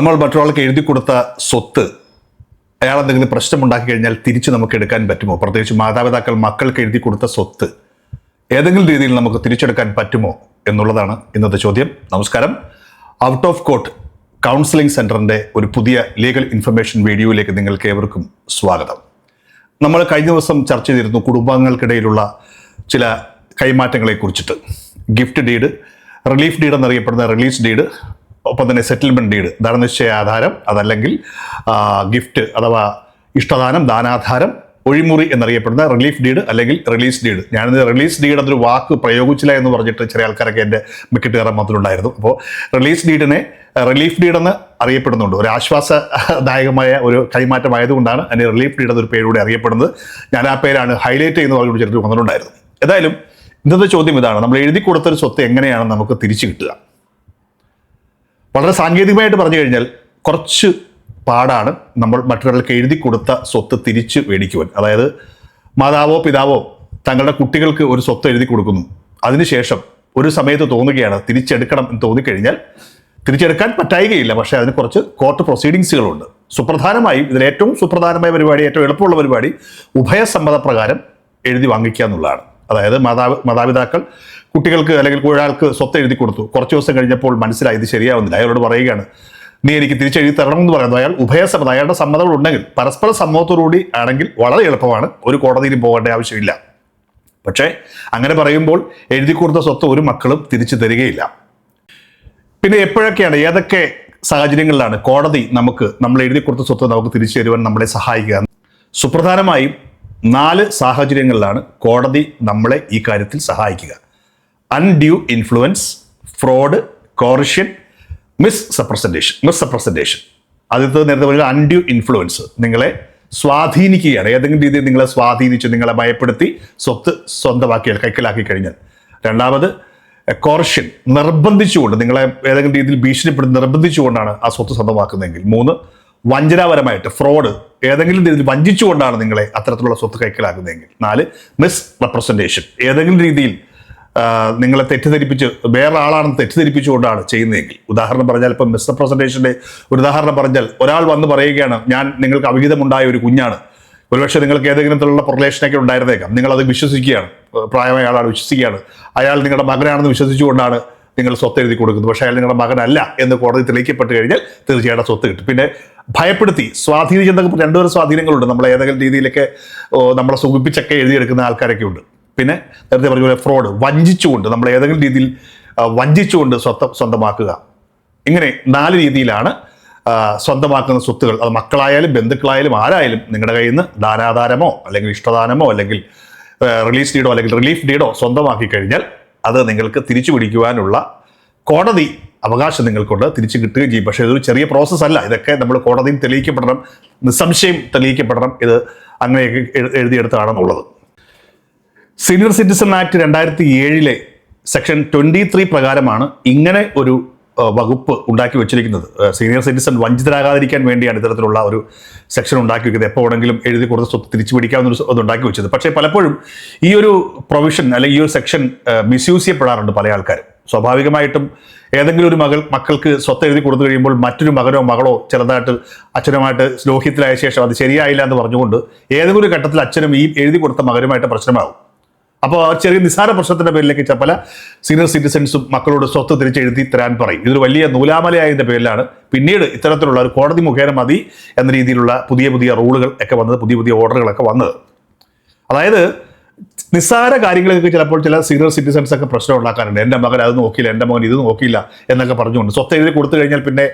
നമ്മൾ മറ്റൊരാൾക്ക് എഴുതി കൊടുത്ത സ്വത്ത് അയാൾ എന്തെങ്കിലും പ്രശ്നമുണ്ടാക്കി കഴിഞ്ഞാൽ തിരിച്ച് നമുക്ക് എടുക്കാൻ പറ്റുമോ? പ്രത്യേകിച്ച് മാതാപിതാക്കൾ മക്കൾക്ക് എഴുതി കൊടുത്ത സ്വത്ത് ഏതെങ്കിലും രീതിയിൽ നമുക്ക് തിരിച്ചെടുക്കാൻ പറ്റുമോ എന്നുള്ളതാണ് ഇന്നത്തെ ചോദ്യം. നമസ്കാരം. ഔട്ട് ഓഫ് കോർട്ട് കൗൺസിലിംഗ് സെന്ററിന്റെ ഒരു പുതിയ ലീഗൽ ഇൻഫർമേഷൻ വീഡിയോയിലേക്ക് നിങ്ങൾക്ക് ഏവർക്കും സ്വാഗതം. നമ്മൾ കഴിഞ്ഞ ദിവസം ചർച്ച ചെയ്തിരുന്നു കുടുംബാംഗങ്ങൾക്കിടയിലുള്ള ചില കൈമാറ്റങ്ങളെ കുറിച്ചിട്ട് ഗിഫ്റ്റ് ഡീഡ് റിലീഫ് ഡീഡ് എന്നറിയപ്പെടുന്ന റിലീസ് ഡീഡ് ഒപ്പം തന്നെ സെറ്റിൽമെന്റ് ഡീഡ് ധനനിശ്ചയാധാരം അതല്ലെങ്കിൽ ഗിഫ്റ്റ് അഥവാ ഇഷ്ടദാനം ദാനാധാരം ഒഴിമുറി എന്നറിയപ്പെടുന്ന റിലീഫ് ഡീഡ് അല്ലെങ്കിൽ റിലീസ് ഡീഡ് ഞാനിത് റിലീസ് ഡീഡ് എന്നൊരു വാക്ക് പ്രയോഗിച്ചില്ല എന്ന് പറഞ്ഞിട്ട് ചില ആൾക്കാരൊക്കെ എന്റെ മിക്കറ്റ് കയറാൻ വന്നിട്ടുണ്ടായിരുന്നു അപ്പോൾ റിലീസ് ഡീഡിനെ റിലീഫ് ഡീഡ് എന്ന് അറിയപ്പെടുന്നുണ്ട്. ഒരു ആശ്വാസദായകമായ ഒരു കൈമാറ്റം കൈമാറ്റമായതുകൊണ്ടാണ് അതിന് റിലീഫ് ഡീഡ് എന്നൊരു പേരൂടെ അറിയപ്പെടുന്നത്. ഞാൻ ആ പേരാണ് ഹൈലൈറ്റ് ചെയ്യുന്ന പറഞ്ഞു ചിലർ വന്നിട്ടുണ്ടായിരുന്നു. ഏതായാലും ഇന്നത്തെ ചോദ്യം ഇതാണ്. നമ്മൾ എഴുതി കൊടുത്തൊരു സ്വത്ത് എങ്ങനെയാണ് നമുക്ക് തിരിച്ചു കിട്ടുക. വളരെ സാങ്കേതികമായിട്ട് പറഞ്ഞു കഴിഞ്ഞാൽ കുറച്ച് പാടാണ് നമ്മൾ മറ്റൊരാൾക്ക് എഴുതി കൊടുത്ത സ്വത്ത് തിരിച്ച് മേടിക്കുവാൻ. അതായത് മാതാവോ പിതാവോ തങ്ങളുടെ കുട്ടികൾക്ക് ഒരു സ്വത്ത് എഴുതി കൊടുക്കുന്നു. അതിനുശേഷം ഒരു സമയത്ത് തോന്നുകയാണ് തിരിച്ചെടുക്കണം എന്ന് തോന്നിക്കഴിഞ്ഞാൽ തിരിച്ചെടുക്കാൻ പറ്റായികയില്ല. പക്ഷേ അതിന് കുറച്ച് കോർട്ട് പ്രൊസീഡിങ്സുകളുണ്ട് സുപ്രധാനമായും ഇതിൽ ഏറ്റവും സുപ്രധാനമായ പരിപാടി ഏറ്റവും എളുപ്പമുള്ള പരിപാടി ഉഭയസമ്മത പ്രകാരം എഴുതി വാങ്ങിക്കുക എന്നുള്ളതാണ്. അതായത് മാതാവ് മാതാപിതാക്കൾ കുട്ടികൾക്ക് അല്ലെങ്കിൽ ഒരാൾക്ക് സ്വത്ത് എഴുതി കൊടുത്തു. കുറച്ച് ദിവസം കഴിഞ്ഞപ്പോൾ മനസ്സിലായി ഇത് ശരിയാവുന്നില്ല. അയാളോട് പറയുകയാണ് നീ എനിക്ക് തിരിച്ചെഴുതി തരണം എന്ന് പറയുന്നത് അയാൾ ഉഭയസമ്മതം അയാളുടെ സമ്മതം ഉണ്ടെങ്കിൽ പരസ്പര സമ്മതത്തോടുകൂടി ആണെങ്കിൽ വളരെ എളുപ്പമാണ്. ഒരു കോടതിയിലും പോകേണ്ട ആവശ്യമില്ല. പക്ഷേ അങ്ങനെ പറയുമ്പോൾ എഴുതി കൊടുത്ത സ്വത്ത് ഒരു മക്കളും തിരിച്ചു തരികയില്ല. പിന്നെ എപ്പോഴൊക്കെയാണ് ഏതൊക്കെ സാഹചര്യങ്ങളിലാണ് കോടതി നമുക്ക് നമ്മൾ എഴുതി കൊടുത്ത സ്വത്ത് നമുക്ക് തിരിച്ചു തരുവാൻ നമ്മളെ സഹായിക്കുക? സുപ്രധാനമായും നാല് സാഹചര്യങ്ങളിലാണ് കോടതി നമ്മളെ ഈ കാര്യത്തിൽ സഹായിക്കുക. Undue influence fraud coercion misrepresentation misrepresentation ആദ്യത്തെ നേരത്തെ പറഞ്ഞ അൺഡ്യൂ ഇൻഫ്ലുവൻസ് നിങ്ങളെ സ്വാധീനിക്കുകയാണ്. ഏതെങ്കിലും രീതിയിൽ നിങ്ങളെ സ്വാധീനിച്ച് നിങ്ങളെ ഭയപ്പെടുത്തി സ്വത്ത് സ്വന്തമാക്കിയാൽ കൈക്കലാക്കി കഴിഞ്ഞാൽ. രണ്ടാമത് കോർഷൻ നിർബന്ധിച്ചുകൊണ്ട് നിങ്ങളെ ഏതെങ്കിലും രീതിയിൽ ഭീഷണിപ്പെടുത്തി നിർബന്ധിച്ചുകൊണ്ടാണ് ആ സ്വത്ത് സ്വന്തമാക്കുന്നതെങ്കിൽ. മൂന്ന് വഞ്ചനാപരമായിട്ട് ഫ്രോഡ് ഏതെങ്കിലും രീതിയിൽ വഞ്ചിച്ചുകൊണ്ടാണ് നിങ്ങളെ അത്തരത്തിലുള്ള സ്വത്ത് കൈക്കലാക്കുന്നതെങ്കിൽ. നാല് മിസ് റെപ്രസെന്റേഷൻ ഏതെങ്കിലും രീതിയിൽ നിങ്ങളെ തെറ്റിദ്ധരിപ്പിച്ച് വേറെ ആളാണെന്ന് തെറ്റിദ്ധരിപ്പിച്ചുകൊണ്ടാണ് ചെയ്യുന്നതെങ്കിൽ. ഉദാഹരണം പറഞ്ഞാൽ ഇപ്പം മിസ് റെപ്രസെന്റേഷന്റെ ഒരു ഉദാഹരണം പറഞ്ഞാൽ ഒരാൾ വന്ന് പറയുകയാണ് ഞാൻ നിങ്ങൾക്ക് അവിഹിതമുണ്ടായ ഒരു കുഞ്ഞാണ്. ഒരുപക്ഷെ നിങ്ങൾക്ക് ഏതെങ്കിലും തരത്തിലുള്ള പ്രൊലേഷനൊക്കെ ഉണ്ടായിരുന്നേക്കാം. നിങ്ങളത് വിശ്വസിക്കുകയാണ്. പ്രായമായ ആളാണ് വിശ്വസിക്കുകയാണ്. അയാൾ നിങ്ങളുടെ മകനാണെന്ന് വിശ്വസിച്ചുകൊണ്ടാണ് നിങ്ങൾ സ്വത്ത് എഴുതി കൊടുക്കുന്നു. പക്ഷേ അയാൾ നിങ്ങളുടെ മകനല്ല എന്ന് കോടതി തെളിയിക്കപ്പെട്ട് കഴിഞ്ഞാൽ തീർച്ചയായിട്ടും സ്വത്ത് കിട്ടും. പിന്നെ ഭയപ്പെടുത്തി സ്വാധീനിച്ചെന്നൊക്കെ രണ്ടുപേരും സ്വാധീനങ്ങളുണ്ട്. നമ്മൾ ഏതെങ്കിലും രീതിയിലൊക്കെ നമ്മളെ സുഖിപ്പിച്ചൊക്കെ എഴുതിയെടുക്കുന്ന ആൾക്കാരൊക്കെ ഉണ്ട് പിന്നെ നേരത്തെ പറഞ്ഞ പോലെ ഫ്രോഡ് വഞ്ചിച്ചുകൊണ്ട് നമ്മൾ ഏതെങ്കിലും രീതിയിൽ വഞ്ചിച്ചുകൊണ്ട് സ്വത്തം സ്വന്തമാക്കുക. ഇങ്ങനെ നാല് രീതിയിലാണ് സ്വന്തമാക്കുന്ന സ്വത്തുകൾ. അത് മക്കളായാലും ബന്ധുക്കളായാലും ആരായാലും നിങ്ങളുടെ കയ്യിൽ നിന്ന് ദാനാധാരമോ അല്ലെങ്കിൽ ഇഷ്ടദാനമോ അല്ലെങ്കിൽ റിലീസ് ഡീഡോ അല്ലെങ്കിൽ റിലീഫ് ഡീഡോ സ്വന്തമാക്കി കഴിഞ്ഞാൽ അത് നിങ്ങൾക്ക് തിരിച്ചു പിടിക്കുവാനുള്ള കോടതി അവകാശം നിങ്ങൾക്കുണ്ട്. തിരിച്ചു കിട്ടുകയും ചെയ്യും. പക്ഷേ ഇതൊരു ചെറിയ പ്രോസസ്സ് അല്ല. ഇതൊക്കെ നമ്മൾ കോടതിയിൽ തെളിയിക്കപ്പെടണം. നിസ്സംശയം തെളിയിക്കപ്പെടണം. ഇത് അങ്ങനെയൊക്കെ എഴു- എഴുതിയെടുത്താണെന്നുള്ളത് സീനിയർ സിറ്റിസൺ ആക്ട് രണ്ടായിരത്തി ഏഴിലെ സെക്ഷൻ ട്വന്റി ത്രീ പ്രകാരമാണ് ഇങ്ങനെ ഒരു വകുപ്പ് ഉണ്ടാക്കി വെച്ചിരിക്കുന്നത്. സീനിയർ സിറ്റിസൺ വഞ്ചിതരാകാതിരിക്കാൻ വേണ്ടിയാണ് ഇത്തരത്തിലുള്ള ഒരു സെക്ഷൻ ഉണ്ടാക്കി വെക്കുന്നത്. എപ്പോൾ വേണമെങ്കിലും എഴുതി കൊടുത്ത സ്വത്ത് തിരിച്ചു പിടിക്കാവുന്ന ഒരു അത് ഉണ്ടാക്കി വെച്ചത്. പക്ഷേ പലപ്പോഴും ഈ ഒരു പ്രൊവിഷൻ അല്ലെങ്കിൽ ഈ ഒരു സെക്ഷൻ മിസ്യൂസ് ചെയ്യപ്പെടാറുണ്ട് പല ആൾക്കാരും. സ്വാഭാവികമായിട്ടും ഏതെങ്കിലും ഒരു മകൾ മക്കൾക്ക് സ്വത്ത് എഴുതി കൊടുത്തു കഴിയുമ്പോൾ മറ്റൊരു മകനോ മകളോ ചെറുതായിട്ട് അച്ഛനുമായിട്ട് ലോഹ്യത്തിലായ ശേഷം അത് ശരിയായില്ല എന്ന് പറഞ്ഞുകൊണ്ട് ഏതെങ്കിലും ഒരു ഘട്ടത്തിൽ അച്ഛനും ഈ എഴുതി കൊടുത്ത മകനുമായിട്ട് പ്രശ്നമാകും. അപ്പോൾ ചെറിയ നിസ്സാര പ്രശ്നത്തിന്റെ പേരിലേക്ക് ചപ്പല സീനിയർ സിറ്റിസൺസും മക്കളോട് സ്വത്ത് തിരിച്ചെഴുതി തരാൻ പറയും. ഇതൊരു വലിയ നൂലാമലയായതിന്റെ പേരിലാണ്. പിന്നീട് ഇത്തരത്തിലുള്ള ഒരു കോടതി മുഖേന മതി എന്ന രീതിയിലുള്ള പുതിയ പുതിയ റൂളുകൾ ഒക്കെ വന്നത് പുതിയ പുതിയ ഓർഡറുകളൊക്കെ വന്നത്. അതായത് നിസ്സാര കാര്യങ്ങളൊക്കെ ചിലപ്പോൾ ചില സീനിയർ സിറ്റിസൺസ് ഒക്കെ പ്രശ്നം ഉണ്ടാക്കാറുണ്ട്. എന്റെ മകൻ അത് നോക്കിയില്ല എന്റെ മകൻ ഇത് നോക്കിയില്ല എന്നൊക്കെ പറഞ്ഞുകൊണ്ട് സ്വത്ത് എഴുതി കൊടുത്തു കഴിഞ്ഞാൽ പിന്നെ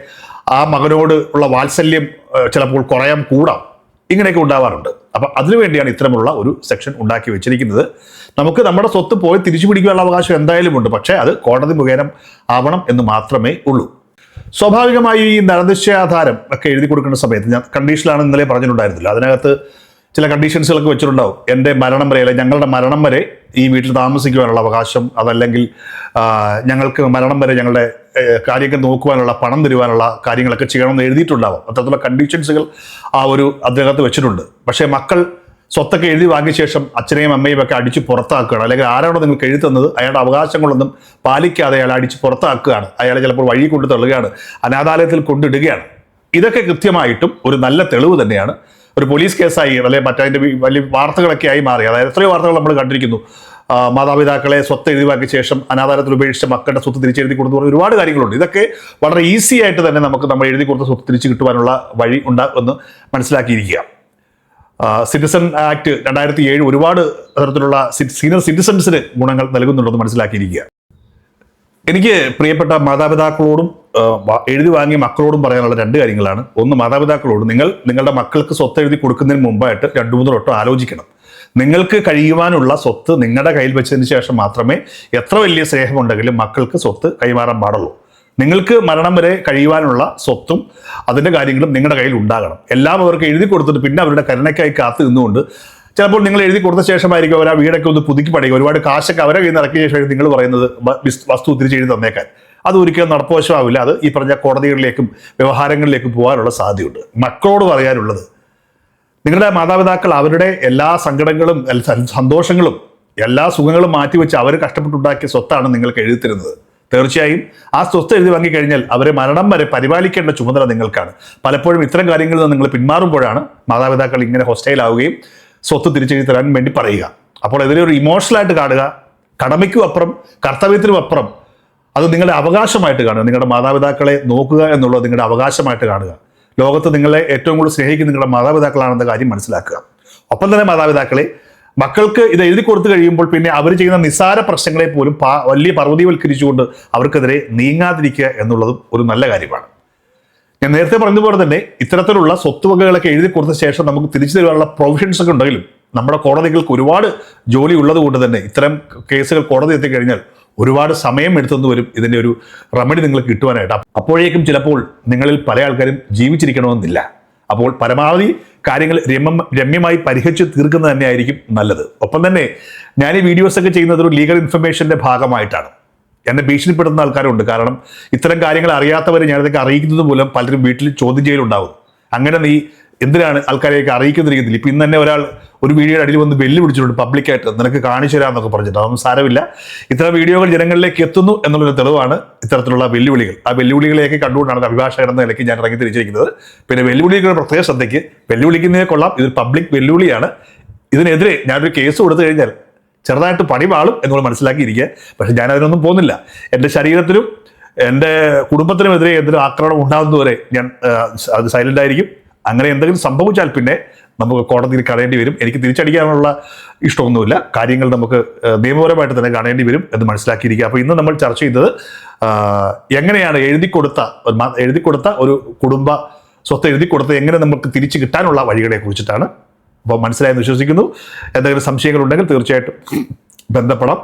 ആ മകനോട് ഉള്ള വാത്സല്യം ചിലപ്പോൾ കുറയാൻ കൂടാം. ഇങ്ങനെയൊക്കെ ഉണ്ടാവാറുണ്ട്. അപ്പം അതിനുവേണ്ടിയാണ് ഇത്തരമുള്ള ഒരു സെക്ഷൻ ഉണ്ടാക്കി വെച്ചിരിക്കുന്നത്. നമുക്ക് നമ്മുടെ സ്വത്ത് പോയി തിരിച്ചു പിടിക്കാനുള്ള അവകാശം എന്തായാലും ഉണ്ട്. പക്ഷേ അത് കോടതി മുഖേന ആവണം എന്ന് മാത്രമേ ഉള്ളൂ. സ്വാഭാവികമായി ഈ നരനിശ്ചയാധാരം ഒക്കെ എഴുതി കൊടുക്കുന്ന സമയത്ത് ഞാൻ കണ്ടീഷനിലാണ് ഇന്നലെ പറഞ്ഞിട്ടുണ്ടായിരുന്നില്ല. അതിനകത്ത് ചില കണ്ടീഷൻസുകളൊക്കെ വെച്ചിട്ടുണ്ടാവും. എന്റെ മരണം വരെ അല്ലെങ്കിൽ ഞങ്ങളുടെ മരണം വരെ ഈ വീട്ടിൽ താമസിക്കുവാനുള്ള അവകാശം അതല്ലെങ്കിൽ ഞങ്ങൾക്ക് മരണം വരെ ഞങ്ങളുടെ കാര്യമൊക്കെ നോക്കുവാനുള്ള പണം തരുവാനുള്ള കാര്യങ്ങളൊക്കെ ചെയ്യണമെന്ന് എഴുതിയിട്ടുണ്ടാവും. അത്തരത്തിലുള്ള കണ്ടീഷൻസുകൾ ആ ഒരു അതിനകത്ത് വെച്ചിട്ടുണ്ട്. പക്ഷേ മക്കൾ സ്വത്തൊക്കെ എഴുതി വാങ്ങിയ ശേഷം അച്ഛനെയും അമ്മയും ഒക്കെ അടിച്ച് പുറത്താക്കുകയാണ്. അല്ലെങ്കിൽ ആരാണോ നിങ്ങൾക്ക് എഴുതി തന്നത് അയാളുടെ അവകാശങ്ങളൊന്നും പാലിക്കാതെ അയാൾ അടിച്ച് പുറത്താക്കുകയാണ്. അയാളെ ചിലപ്പോൾ വഴി കൊണ്ടു തള്ളുകയാണ് അനാഥാലയത്തിൽ കൊണ്ടിടുകയാണ്. ഇതൊക്കെ കൃത്യമായിട്ടും ഒരു നല്ല തെളിവ് തന്നെയാണ്. ഒരു പോലീസ് കേസായി അല്ലെങ്കിൽ മറ്റതിന്റെ വലിയ വാർത്തകളൊക്കെ ആയി മാറി. അതായത് എത്രയോ വാർത്തകൾ നമ്മൾ കണ്ടിരിക്കുന്നു. മാതാപിതാക്കളെ സ്വത്ത് എഴുതിവാക്കിയ ശേഷം അനാഥാരത്തിൽ ഉപേക്ഷിച്ച മക്കളുടെ സ്വത്ത് തിരിച്ചെഴുതി കൊടുത്തു പറഞ്ഞ ഒരുപാട് കാര്യങ്ങളുണ്ട്. ഇതൊക്കെ വളരെ ഈസി ആയിട്ട് തന്നെ നമുക്ക് നമ്മൾ എഴുതി കൊടുത്ത സ്വത്ത് തിരിച്ചു കിട്ടുവാനുള്ള വഴി ഉണ്ടാകുമെന്ന് മനസ്സിലാക്കിയിരിക്കുക. സിറ്റിസൺ ആക്ട് രണ്ടായിരത്തി ഏഴ് ഒരുപാട് തരത്തിലുള്ള സീനിയർ സിറ്റിസൺസിന് ഗുണങ്ങൾ നൽകുന്നുണ്ടെന്ന് മനസ്സിലാക്കിയിരിക്കുക. എനിക്ക് പ്രിയപ്പെട്ട മാതാപിതാക്കളോടും എഴുതി വാങ്ങിയ മക്കളോടും പറയാനുള്ള രണ്ട് കാര്യങ്ങളാണ്. ഒന്ന് മാതാപിതാക്കളോട് നിങ്ങൾ നിങ്ങളുടെ മക്കൾക്ക് സ്വത്ത് എഴുതി കൊടുക്കുന്നതിന് മുമ്പായിട്ട് രണ്ടു മൂന്ന് വട്ടം ആലോചിക്കണം. നിങ്ങൾക്ക് കഴിയുവാനുള്ള സ്വത്ത് നിങ്ങളുടെ കയ്യിൽ വെച്ചതിന് ശേഷം മാത്രമേ എത്ര വലിയ സ്നേഹമുണ്ടെങ്കിലും മക്കൾക്ക് സ്വത്ത് കൈമാറാൻ പാടുള്ളൂ. നിങ്ങൾക്ക് മരണം വരെ കഴിയുവാനുള്ള സ്വത്തും അതിന്റെ കാര്യങ്ങളും നിങ്ങളുടെ കയ്യിൽ ഉണ്ടാകണം. എല്ലാം അവർക്ക് എഴുതി കൊടുത്തിട്ട് പിന്നെ അവരുടെ കരുണയ്ക്കായി കാത്തു നിന്നുകൊണ്ട് ചിലപ്പോൾ നിങ്ങൾ എഴുതി കൊടുത്ത ശേഷമായിരിക്കും അവർ ആ വീടൊക്കെ ഒന്ന് പുതുക്കി പണിയുക. ഒരുപാട് കാശൊക്കെ അവരെ കയ്യിൽ നിന്ന് ഇറക്കിയ ശേഷം നിങ്ങൾ പറയുന്നത് വസ്തു തിരിച്ച് എഴുതി തന്നേക്കാൻ. അത് ഒരിക്കലും നടപ്പുവശമാവില്ല. അത് ഈ പറഞ്ഞ കോടതികളിലേക്കും വ്യവഹാരങ്ങളിലേക്കും പോകാനുള്ള സാധ്യതയുണ്ട്. മക്കളോട് പറയാനുള്ളത് നിങ്ങളുടെ മാതാപിതാക്കൾ അവരുടെ എല്ലാ സങ്കടങ്ങളും സന്തോഷങ്ങളും എല്ലാ സുഖങ്ങളും മാറ്റിവെച്ച് അവർ കഷ്ടപ്പെട്ടുണ്ടാക്കിയ സ്വത്താണ് നിങ്ങൾക്ക് എഴുതി തരുന്നത്. തീർച്ചയായും ആ സ്വത്ത് എഴുതി വാങ്ങിക്കഴിഞ്ഞാൽ അവരെ മരണം വരെ പരിപാലിക്കേണ്ട ചുമതല നിങ്ങൾക്കാണ്. പലപ്പോഴും ഇത്തരം കാര്യങ്ങളിൽ നിന്ന് നിങ്ങൾ പിന്മാറുമ്പോഴാണ് മാതാപിതാക്കൾ ഇങ്ങനെ ഹൊസ്റ്റൈൽ ആവുകയും സ്വത്ത് തിരിച്ചെഴുതി തരാൻ വേണ്ടി പറയുക. അപ്പോൾ ഇതിനെ ഒരു ഇമോഷണലായിട്ട് കാണുക. കടമയ്ക്കും അപ്പുറം കർത്തവ്യത്തിനും അപ്പുറം. അത് നിങ്ങളുടെ അവകാശമായിട്ട് കാണുക. നിങ്ങളുടെ മാതാപിതാക്കളെ നോക്കുക എന്നുള്ളത് നിങ്ങളുടെ അവകാശമായിട്ട് കാണുക. ലോകത്ത് നിങ്ങളെ ഏറ്റവും കൂടുതൽ സ്നേഹിക്കുന്ന നിങ്ങളുടെ മാതാപിതാക്കളാണെന്ന കാര്യം മനസ്സിലാക്കുക. ഒപ്പം തന്നെ മാതാപിതാക്കളെ മക്കൾക്ക് ഇത് എഴുതി കൊടുത്തു കഴിയുമ്പോൾ പിന്നെ അവർ ചെയ്യുന്ന നിസ്സാര പ്രശ്നങ്ങളെ പോലും വലിയ പർവതീവൽക്കരിച്ചുകൊണ്ട് അവർക്കെതിരെ നീങ്ങാതിരിക്കുക എന്നുള്ളതും ഒരു നല്ല കാര്യമാണ്. ഞാൻ നേരത്തെ പറഞ്ഞതുപോലെ തന്നെ ഇത്തരത്തിലുള്ള സ്വത്തുവകകളൊക്കെ എഴുതി കൊടുത്ത ശേഷം നമുക്ക് തിരിച്ചു തരാനുള്ള പ്രൊവിഷൻസ് ഒക്കെ ഉണ്ടെങ്കിലും നമ്മുടെ കോടതികൾക്ക് ഒരുപാട് ജോലി ഉള്ളത് കൊണ്ട് തന്നെ ഇത്തരം കേസുകൾ കോടതി എത്തിക്കഴിഞ്ഞാൽ ഒരുപാട് സമയം എടുത്തെന്ന് വരും ഇതിന്റെ ഒരു റെമഡി നിങ്ങൾക്ക് കിട്ടുവാനായിട്ട്. അപ്പോഴേക്കും ചിലപ്പോൾ നിങ്ങളിൽ പല ആൾക്കാരും ജീവിച്ചിരിക്കണമെന്നില്ല. അപ്പോൾ പരമാവധി കാര്യങ്ങൾ രമ്യം രമ്യമായി പരിഹരിച്ച് തീർക്കുന്നത് തന്നെയായിരിക്കും നല്ലത്. ഒപ്പം തന്നെ ഞാൻ ഈ വീഡിയോസൊക്കെ ചെയ്യുന്നത് ഒരു ലീഗൽ ഇൻഫർമേഷന്റെ ഭാഗമായിട്ടാണ്. എന്നെ ഭീഷണിപ്പെടുത്തുന്ന ആൾക്കാരുണ്ട്. കാരണം ഇത്തരം കാര്യങ്ങൾ അറിയാത്തവരെ ഞാനിതൊക്കെ അറിയിക്കുന്നത് മൂലം പലരും വീട്ടിൽ ചോദ്യം ചെയ്യലുണ്ടാവും. അങ്ങനെ നീ എന്തിനാണ് ആൾക്കാരെയൊക്കെ അറിയിക്കുന്നിരിക്കുന്നില്ല ഇപ്പം ഇന്ന് തന്നെ ഒരാൾ ഒരു വീഡിയോയുടെ അടിയിൽ വന്ന് വെല്ലു പിടിച്ചിട്ടുണ്ട് പബ്ലിക്കായിട്ട്. നിനക്ക് കാണിച്ചു തരാമെന്നൊക്കെ പറഞ്ഞിട്ട്. അതൊന്നും സാരമില്ല. ഇത്തരം വീഡിയോകൾ ജനങ്ങളിലേക്ക് എത്തുന്നു എന്നുള്ളൊരു തെളിവാണ് ഇത്തരത്തിലുള്ള വെല്ലുവിളികൾ. ആ വെല്ലുവിളികളെയൊക്കെ കണ്ടുകൊണ്ടാണ് അഭിഭാഷകൻ എന്ന നിലയ്ക്ക് ഞാൻ ഇറങ്ങി തിരിച്ചിരിക്കുന്നത്. പിന്നെ വെല്ലുവിളികളുടെ പ്രത്യേക ശ്രദ്ധയ്ക്ക് വെല്ലുവിളിക്കുന്നതിനെ കൊള്ളാം. ഇതൊരു പബ്ലിക് വെല്ലുവിളിയാണ്. ഇതിനെതിരെ ഞാനൊരു കേസ് കൊടുത്തു കഴിഞ്ഞാൽ ചെറുതായിട്ട് പണി പാളും എന്നുള്ളത് മനസ്സിലാക്കിയിരിക്കുക. പക്ഷെ ഞാൻ അതിനൊന്നും പോകുന്നില്ല. എന്റെ ശരീരത്തിലും എന്റെ കുടുംബത്തിനുമെതിരെ എന്തെങ്കിലും ആക്രമണം ഉണ്ടാകുന്നതുവരെ ഞാൻ അത് സൈലന്റ് ആയിരിക്കും. അങ്ങനെ എന്തെങ്കിലും സംഭവിച്ചാൽ പിന്നെ നമുക്ക് കോടതിയിൽ കാണേണ്ടി വരും. എനിക്ക് തിരിച്ചടിക്കാനുള്ള ഇഷ്ടമൊന്നുമില്ല. കാര്യങ്ങൾ നമുക്ക് നിയമപരമായിട്ട് തന്നെ കാണേണ്ടി വരും എന്ന് മനസ്സിലാക്കിയിരിക്കുക. അപ്പോൾ ഇന്ന് നമ്മൾ ചർച്ച ചെയ്തത് എങ്ങനെയാണ് എഴുതി കൊടുത്ത എഴുതി കൊടുത്ത ഒരു കുടുംബ സ്വത്ത് എഴുതി കൊടുത്ത് എങ്ങനെ നമുക്ക് തിരിച്ചു കിട്ടാനുള്ള വഴികളെ കുറിച്ചിട്ടാണ്. അപ്പോൾ മനസ്സിലായെന്ന് വിശ്വസിക്കുന്നു. എന്തെങ്കിലും സംശയങ്ങളുണ്ടെങ്കിൽ തീർച്ചയായിട്ടും ബന്ധപ്പെടാം.